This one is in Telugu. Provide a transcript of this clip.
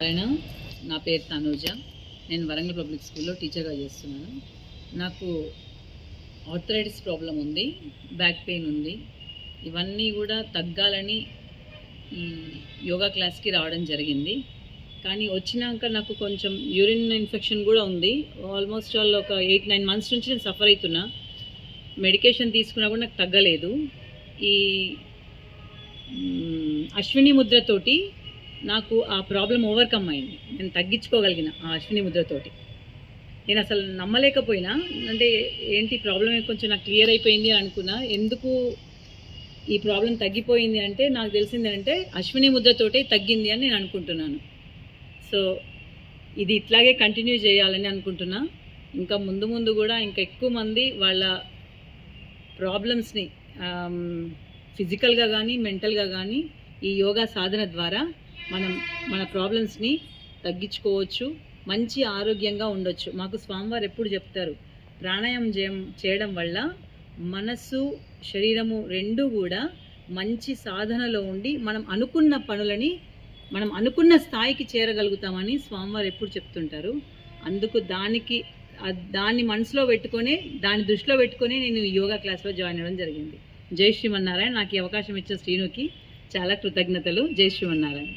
నారాయణ నా పేరు తనూజ. నేను వరంగల్ పబ్లిక్ స్కూల్లో టీచర్గా చేస్తున్నాను. నాకు ఆర్థరైటిస్ ప్రాబ్లం ఉంది బ్యాక్ పెయిన్ ఉంది. ఇవన్నీ కూడా తగ్గాలని ఈ యోగా క్లాస్కి రావడం జరిగింది. కానీ వచ్చినాక నాకు కొంచెం యూరిన్ ఇన్ఫెక్షన్ కూడా ఉంది. ఆల్మోస్ట్ ఆల్ ఒక ఎయిట్ నైన్ మంత్స్ నుంచి నేను సఫర్ అవుతున్నా. మెడికేషన్ తీసుకున్నా కూడా నాకు తగ్గలేదు. ఈ అశ్విని ముద్రతోటి నాకు ఆ ప్రాబ్లం ఓవర్కమ్ అయింది. నేను తగ్గించుకోగలిగిన ఆ అశ్విని ముద్రతోటి. నేను అసలు నమ్మలేకపోయినా అంటే ఏంటి ప్రాబ్లం కొంచెం నాకు క్లియర్ అయిపోయింది అని అనుకున్నా ఎందుకు ఈ ప్రాబ్లం తగ్గిపోయింది అంటే నాకు తెలిసింది అంటే అశ్విని ముద్రతోటే తగ్గింది అని నేను అనుకుంటున్నాను. సో ఇది ఇట్లాగే కంటిన్యూ చేయాలని అనుకుంటున్నా. ఇంకా ముందు ముందు కూడా ఇంకా ఎక్కువ మంది వాళ్ళ ప్రాబ్లమ్స్ని ఫిజికల్గా కానీ మెంటల్గా కానీ ఈ యోగా సాధన ద్వారా మనం మన ప్రాబ్లమ్స్ని తగ్గించుకోవచ్చు మంచి ఆరోగ్యంగా ఉండొచ్చు. మాకు స్వామివారు ఎప్పుడు చెప్తారు ప్రాణాయామం చేయం చేయడం వల్ల మనస్సు శరీరము రెండు కూడా మంచి సాధనలో ఉండి మనం అనుకున్న పనులని మనం అనుకున్న స్థాయికి చేరగలుగుతామని స్వామివారు ఎప్పుడు చెప్తుంటారు. అందుకు దానికి దాన్ని మనసులో పెట్టుకొని దాన్ని దృష్టిలో పెట్టుకొని నేను యోగా క్లాస్లో జాయిన్ అవ్వడం జరిగింది. జై శ్రీమన్నారాయణ. నాకు ఈ అవకాశం ఇచ్చిన శ్రీనుకి చాలా కృతజ్ఞతలు. జై శ్రీమన్నారాయణ.